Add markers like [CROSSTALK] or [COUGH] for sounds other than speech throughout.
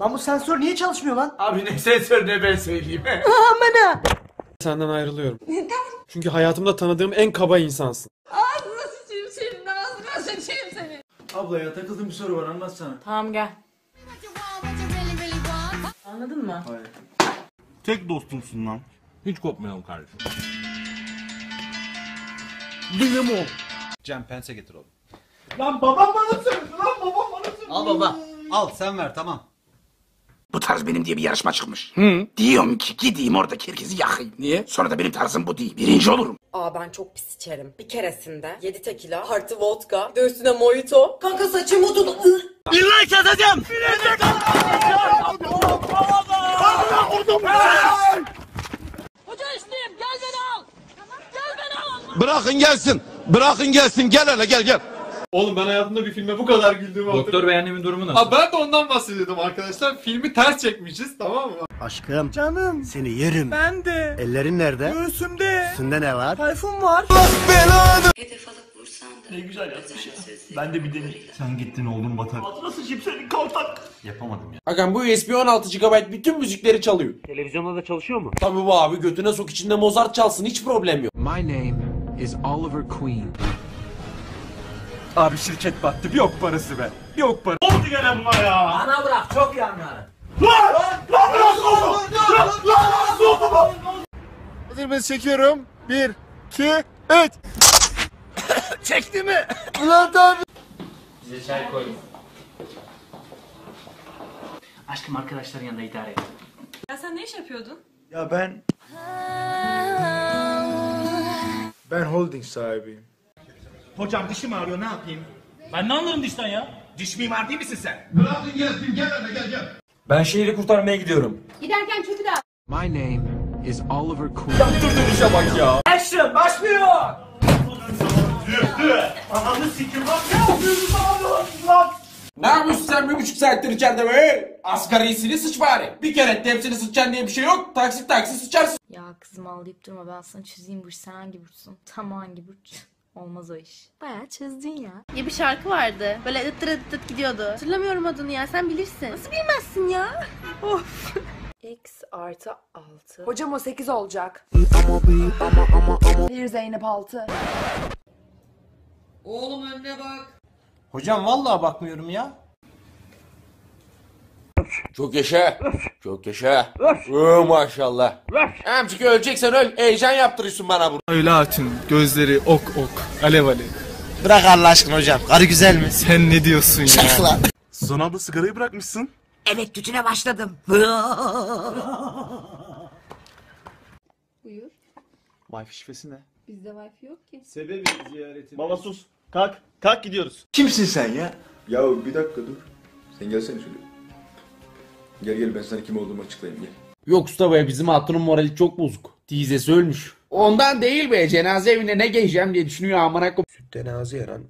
Lan bu sensör niye çalışmıyor lan? Abi ne sensör ne ben söyleyeyim. [LAUGHS] Senden ayrılıyorum. Neden? Çünkü hayatımda tanıdığım en kaba insansın. Sıçayım senin ağzına sıçayım seni. Abla ya takıldığım bir soru var anlatsana. Tamam gel. Anladın mı? Tek dostumsun lan. Hiç kopmayalım kardeşim. Cem pense getir oğlum. Lan babam bana söyledi lan babam bana söyledi. Al baba. Al sen ver tamam. Bu tarz benim diye bir yarışma çıkmış. Diyorum ki gideyim oradaki herkesi yakayım. Niye? Sonra da benim tarzım bu değil. Birinci olurum. Aa ben çok pis içerim. Bir keresinde 7 tekila artı vodka. Bir de üstüne mojito. Kanka saçım udun. Bırakın gelsin. Bırakın gelsin. Gel hele gel gel. Oğlum ben hayatımda bir filme bu kadar güldüğümü Doktor beğendiğimin durumu nasıl? Ha ben de ondan bahsediyordum arkadaşlar. Filmi ters çekmişiz tamam mı? Aşkım. Canım. Seni yerim. Ben de. Ellerin nerede? Göğsümde. Üstünde ne var? Tayfun var. Hedef alıp vursan da. Ne güzel yapmış ya. Ben de bir deneyim. Sen gittin oğlum batar. Nasıl şip senin kaltak? Yapamadım ya. Hakan bu USB 16 GB bütün müzikleri çalıyor. Televizyonda da çalışıyor mu? Tabii bu abi götüne sok içinde Mozart çalsın hiç problem yok. My name is Oliver Queen. Abi şirket battı. Yok parası be. Yok para. Oldu gene buna ya. Ana bırak çok yanlar. Hazır ben çekiyorum. Bir, iki, üç. [COUGHS] Çekti mi? [COUGHS] Ulan abi. Bize çay koy. Aşkım arkadaşların yanında idare et. Ya sen ne iş yapıyordun? Ya ben... Ben holding sahibiyim. Hocam dişim ağrıyor ne yapayım? Ben ne anlarım dişten ya? Diş mimar değil misin sen? Bırakın gelsin gel gel gel. Ben şehri kurtarmaya gidiyorum. Giderken çöpü de My name is Oliver Queen. Dur işe bak ya. Action başlıyor. Ananı sikim lan. Ne yapıyorsun lan? Ne yapıyorsun sen bir buçuk saattir içeride be? Asgari iyisini sıç bari. Bir kere hepsini sıçacaksın diye bir şey yok. Taksit taksit sıçarsın. Ya kızım ağlayıp durma ben sana çözeyim bu işi. Sen hangi burçsun? Tam hangi burç? Olmaz o iş. Bayağı çözdün ya. Ya bir şarkı vardı. Böyle ıttır ıttır gidiyordu. Hatırlamıyorum adını ya. Sen bilirsin. Nasıl bilmezsin ya? Of. X artı 6. Hocam o 8 olacak. Bir Zeynep 6. Oğlum önüne bak. Hocam vallahi bakmıyorum ya. Çok yaşa. Çok yaşa. Oo, maşallah. Amcık öleceksen öl. Heyecan yaptırıyorsun bana burada. Öyle hatun. Gözleri ok ok. Alev alev. Bırak Allah aşkına hocam. Karı güzel mi? Sen ne diyorsun ya? Son abla sigarayı bırakmışsın. Evet tütüne başladım. Buyur. Wi-Fi şifresi ne? Bizde wifi yok ki. Sebebi ziyaretim. Baba sus. Kalk. Kalk gidiyoruz. Kimsin sen ya? Ya bir dakika dur. Sen gelsene şöyle. Gel gel ben sana kim olduğumu açıklayayım gel. Yok usta be bizim hatunun morali çok bozuk. Teyzesi ölmüş. Ondan değil be cenaze evine ne giyeceğim diye düşünüyor amına koyayım. Sütten ağzı yaran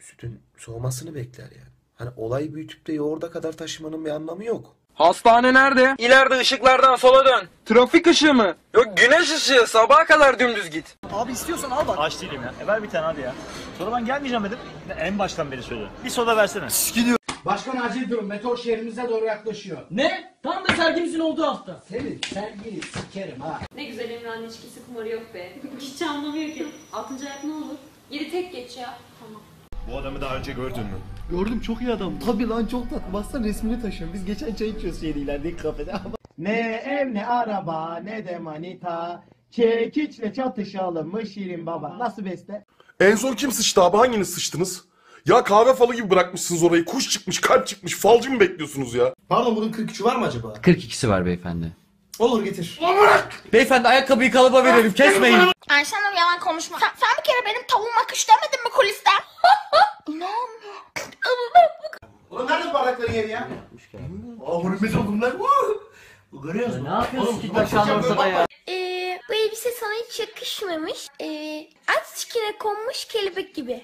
sütün soğumasını bekler yani. Hani olay büyütüp de yoğurda kadar taşımanın bir anlamı yok. Hastane nerede? İleride ışıklardan sola dön. Trafik ışığı mı? Yok güneş ışığı sabaha kadar dümdüz git. Abi istiyorsan al bak. Aç değilim ya. E ver bir tane hadi ya. Sonra ben gelmeyeceğim dedim. En baştan beri söyle. Bir soda versene. Başkan acil durum. Meteor şehrimize doğru yaklaşıyor. Ne? Tam da sergimizin olduğu hafta. Senin sergini sikerim ha. Ne güzel Emrah'ın ilişkisi kumarı yok be. Hiç anlamıyor ki. Altıncı ayak ne olur? Yedi tek geç ya. Tamam. Bu adamı daha önce gördün mü? Gördüm çok iyi adam. Tabii lan çok tatlı. Baksana resmini taşıyorum. Biz geçen çay içiyoruz şeyde ilerideki kafede. [LAUGHS] Ne ev ne araba ne de manita. Çekiçle çatışalım mı Şirin baba. Nasıl beste? En son kim sıçtı abi? Hanginiz sıçtınız? Ya kahve falı gibi bırakmışsınız orayı. Kuş çıkmış, kalp çıkmış. Falcı mı bekliyorsunuz ya? Pardon bunun 43'ü var mı acaba? 42'si var beyefendi. Olur getir. Beyefendi ayakkabıyı kalıba verelim kesmeyin. Ayşenur yalan konuşma. Sen, sen bir kere benim tavuğuma kış demedin mi kuliste? İnanmıyorum. Oğlum nerede bardakların yeri ya? Aa hürmet oldum lan. Görüyor musun? Ne yapıyorsun ki taşan ortada ya? Ee, bu elbise sana hiç yakışmamış. Ee, at sikine konmuş kelebek gibi.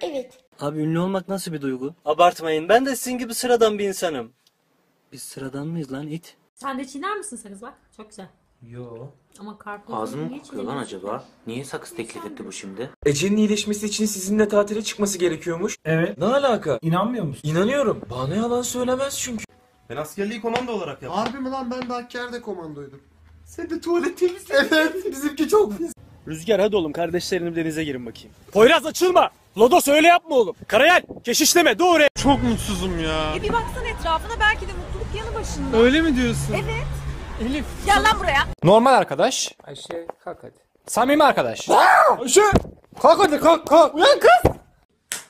Evet. Abi ünlü olmak nasıl bir duygu? Abartmayın. Ben de sizin gibi sıradan bir insanım. Biz sıradan mıyız lan it? Sen de çiğner misin sakız bak? Çok güzel. Yo. Ama karpuz Ağzım mı kokuyor lan acaba? Niye sakız teklif etti bu şimdi? Ece'nin iyileşmesi için sizinle tatile çıkması gerekiyormuş. Evet. Ne alaka? İnanmıyor musun? İnanıyorum. Bana yalan söylemez çünkü. Ben askerliği komando olarak yaptım. Harbi mi lan ben de Hakkari'de komandoydum. Sen de tuvalet temizle. Evet bizimki çok pis. Rüzgar hadi oğlum kardeşlerim denize girin bakayım. Poyraz açılma. Lodos öyle yapma oğlum. Karayel keşişleme doğru. Çok mutsuzum ya. E bir baksana etrafına belki de mutluluk yanı başında. Öyle mi diyorsun? Evet. Elif. Gel lan buraya. Normal arkadaş. Ayşe kalk hadi. Samimi arkadaş. Ayşe kalk hadi kalk kalk. Uyan kız.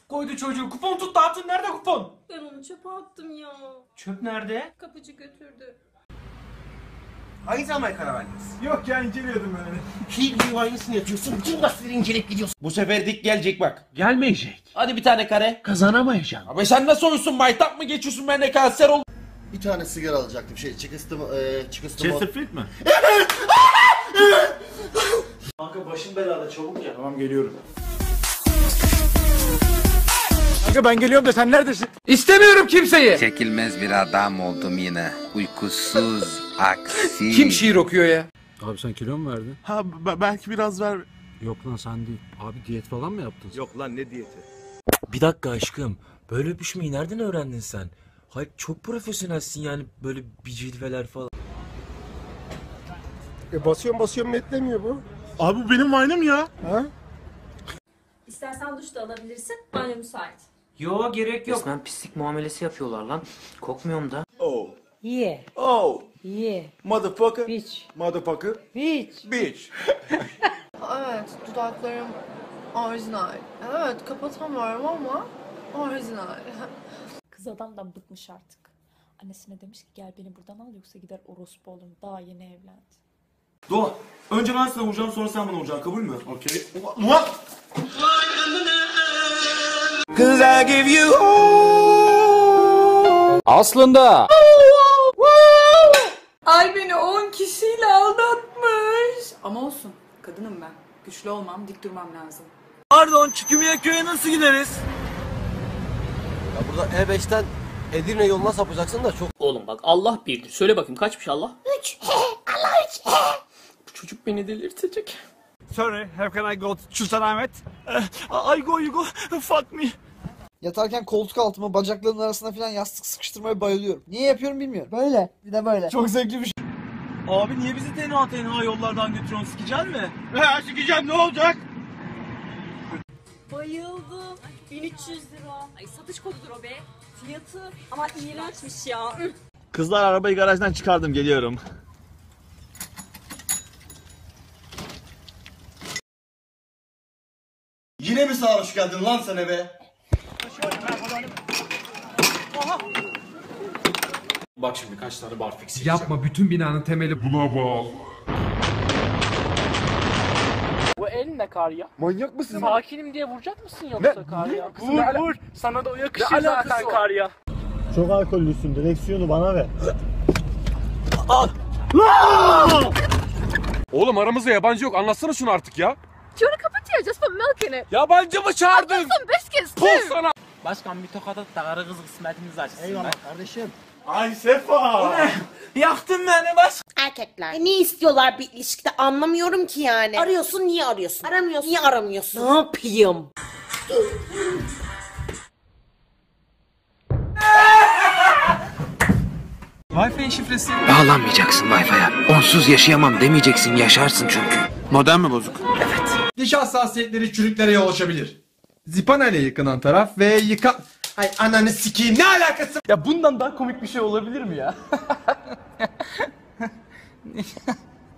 Koydu çocuğu. Kupon tut dağıtın. Nerede kupon? Ben onu çöpe attım ya. Çöp nerede? Kapıcı götürdü. Hangi zaman karar verdiniz? Yok ya inceliyordum öyle. [LAUGHS] Her yıl aynısını yapıyorsun. Bütün gazeteleri inceleyip gidiyorsun. Bu sefer dik gelecek bak. Gelmeyecek. Hadi bir tane kare. Kazanamayacağım. Abi sen nasıl oyunsun? Maytap mı geçiyorsun? Ben de kanser oldum. Bir tane sigara alacaktım. Şey çıkıstım, e, çıkıstım. Chesterfield mi? Kanka başım belada çabuk gel. Tamam geliyorum. Kanka ben geliyorum da sen neredesin? İstemiyorum kimseyi. Çekilmez bir adam oldum yine. Uykusuz, aksi. Kim şiir okuyor ya? Abi sen kilo mu verdin? Ha belki biraz ver. Yok lan sen değil. Abi diyet falan mı yaptın? Yok lan ne diyeti? Bir dakika aşkım. Böyle öpüşmeyi nereden öğrendin sen? Hayır çok profesyonelsin yani böyle bir cilveler falan. E basıyorum basıyorum netlemiyor bu. Abi bu benim Vine'ım ya. Ha? İstersen duş da alabilirsin. Banyo müsait. Yo gerek yok. Resmen pislik muamelesi yapıyorlar lan. Kokmuyorum da. Oh. Yeah. Oh. Yeah. Motherfucker. Bitch. Motherfucker. Bitch. Bitch. [LAUGHS] Evet dudaklarım orijinal. Evet kapatamıyorum ama orijinal. [LAUGHS] Kız adamdan bıkmış artık. Annesine demiş ki gel beni buradan al yoksa gider orospu olurum. Daha yeni evlendi. Doğa. Önce ben sana vuracağım sonra sen bana vuracaksın kabul mü? Okey. Cause I give you Aslında. Ay beni 10 kişiyle aldatmış. Ama olsun kadınım ben. Güçlü olmam dik durmam lazım. Pardon Çükümüye köye nasıl gideriz? Ya burada E5'ten Edirne yoluna sapacaksın da çok... Oğlum bak Allah birdir. Söyle bakayım kaçmış Allah? 3. [LAUGHS] Allah 3. Bu çocuk beni delirtecek. Sorry, how can I go to Sultanahmet? Uh, I go, you go, fuck me. Yatarken koltuk altıma bacaklarımın arasına falan yastık sıkıştırmaya bayılıyorum. Niye yapıyorum bilmiyorum. Böyle bir de böyle. Çok zevkli bir şey. Abi niye bizi tenha tenha yollardan götürüyorsun? Sikeceksin mi? He sikeceğim ne olacak? Bayıldım. 1300 lira. Ay satış kodudur o be. Fiyatı ama iğrençmiş ya. Kızlar arabayı garajdan çıkardım geliyorum. Yine mi sarhoş geldin lan sen eve? Bak şimdi kaç tane barfix Yapma bütün binanın temeli buna bağlı. Bu el ne kar ya? Manyak mısın? Sakinim diye vuracak mısın yoksa kar ya? Vur vur. Sana da o yakışır Ne zaten kar ya. Çok alkollüsün. Direksiyonu bana ver. Oğlum aramızda yabancı yok. Anlatsana şunu artık ya. Do you want a cup of tea? Just put milk in it. Yabancı mı çağırdın? Some biscuits Pul too. sana. Başkan bir tokat at da karı kız kısmetimiz açsın. Eyvallah kardeşim. Ay Sefa. Yaktın beni baş. Erkekler. E, ne istiyorlar bir ilişkide anlamıyorum ki yani. Arıyorsun niye arıyorsun? Aramıyorsun. Niye aramıyorsun? Ne yapayım? Wi-Fi şifresi. Bağlanmayacaksın Wi-Fi'ye. Onsuz yaşayamam demeyeceksin yaşarsın çünkü. Modem mi bozuk? Diş hassasiyetleri çürüklere yol açabilir. Zipana ile yıkanan taraf ve yıka... Ay ananı sikeyim ne alakası? Ya bundan daha komik bir şey olabilir mi ya?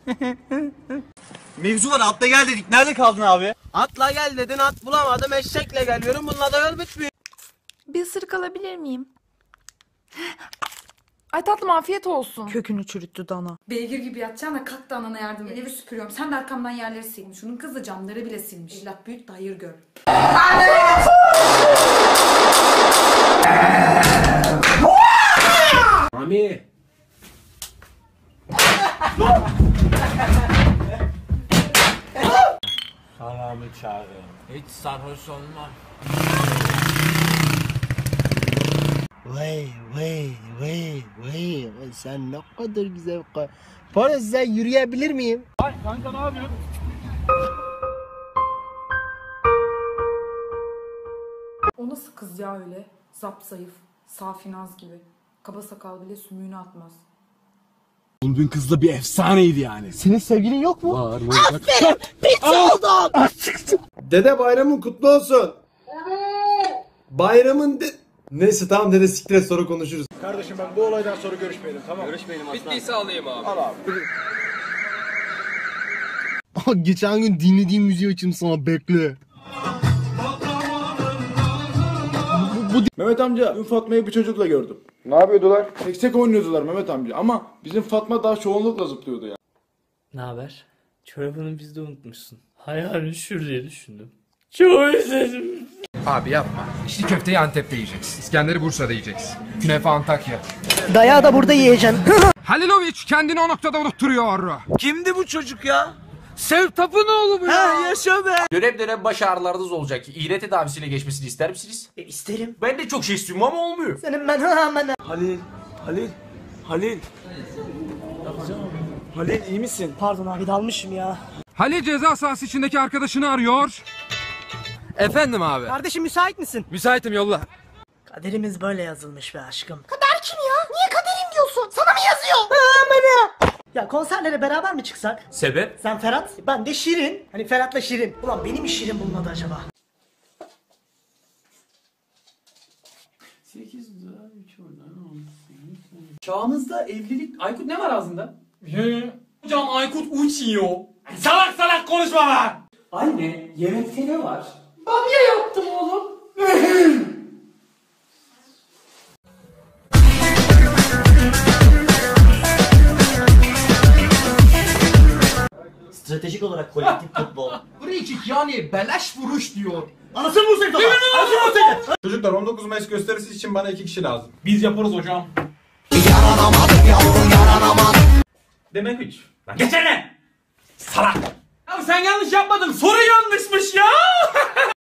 [LAUGHS] Mevzu var atla gel dedik. Nerede kaldın abi? Atla gel dedin at bulamadım eşekle geliyorum bununla da yol bitmiyor. Bir ısırık alabilir miyim? Ay tatlım afiyet olsun. Kökünü çürüttü dana. Beygir gibi yatacaksın da kalk da anana yardım et. Evi süpürüyorum. Sen de arkamdan yerleri silmiş. Şunun kızı camları bile silmiş. Evlat büyüt de hayır gör. Mami. Salamı çağırın. Hiç sarhoş olma. Vay vay vay vay. Sen ne kadar güzel. Para sen yürüyebilir miyim? Ay kanka ne yapıyorsun? O nasıl kız ya öyle? Zap zayıf. Safinaz gibi. Kaba sakal bile sümüğünü atmaz. Bulduğun kızla bir efsaneydi yani. Senin sevgilin yok mu? Var mı? Aferin! Pizza oldun! Dede bayramın kutlu olsun. Bayramın de... Neyse tamam dede siktir et sonra konuşuruz. Kardeşim ben bu olaydan sonra görüşmeyelim tamam mı? Görüşmeyelim Bittiyse alayım abi. Al abi. [LAUGHS] Geçen gün dinlediğim müziği açayım sana bekle. Mehmet amca dün Fatma'yı bir çocukla gördüm. Ne yapıyordular? Seksek oynuyordular Mehmet amca ama bizim Fatma daha çoğunlukla zıplıyordu ya. Ne haber? Çorabını bizde unutmuşsun. Hayalini şur diye düşündüm. Çok özledim. Abi yapma. İçli köfteyi Antep'te yiyeceksin. İskender'i Bursa'da yiyeceksin. Künefe Antakya. Dayağı da burada yiyeceksin. [LAUGHS] Halilovic kendini o noktada unutturuyor. Kimdi bu çocuk ya? Sev Tapınoğlu mu ya? yaşa be. Dönem dönem baş ağrılarınız olacak. İğne tedavisiyle geçmesini ister misiniz? isterim. Ben de çok şey istiyorum ama olmuyor. Senin ben [LAUGHS] hemen. Halil, Halil, Halil. Halil iyi misin? Pardon abi dalmışım ya. Halil ceza sahası içindeki arkadaşını arıyor. Efendim abi. Kardeşim müsait misin? Müsaitim yolla. Kaderimiz böyle yazılmış be aşkım. Kader kim ya? Niye kaderim diyorsun? Sana mı yazıyor? Ya konserlere beraber mi çıksak? Sebep? Sen Ferhat, ben de Şirin. Hani Ferhat'la Şirin. Ulan beni mi Şirin bulmadı acaba? 8 daha 3 oradan Çağımızda evlilik... Aykut ne var ağzında? Hocam Aykut uçuyor. Salak salak konuşma lan! Anne yemekte ne var? Bamya yaptım oğlum. Stratejik olarak kolektif futbol. [LAUGHS] Free yani beleş vuruş diyor. Anasını vursaydı. Anasını vursaydı. Çocuklar 19 Mayıs gösterisi için bana iki kişi lazım. Biz yaparız hocam. Demek üç. Lan geçene! Salak! Abi sen yanlış yapmadın. Soru yanlışmış ya. [LAUGHS]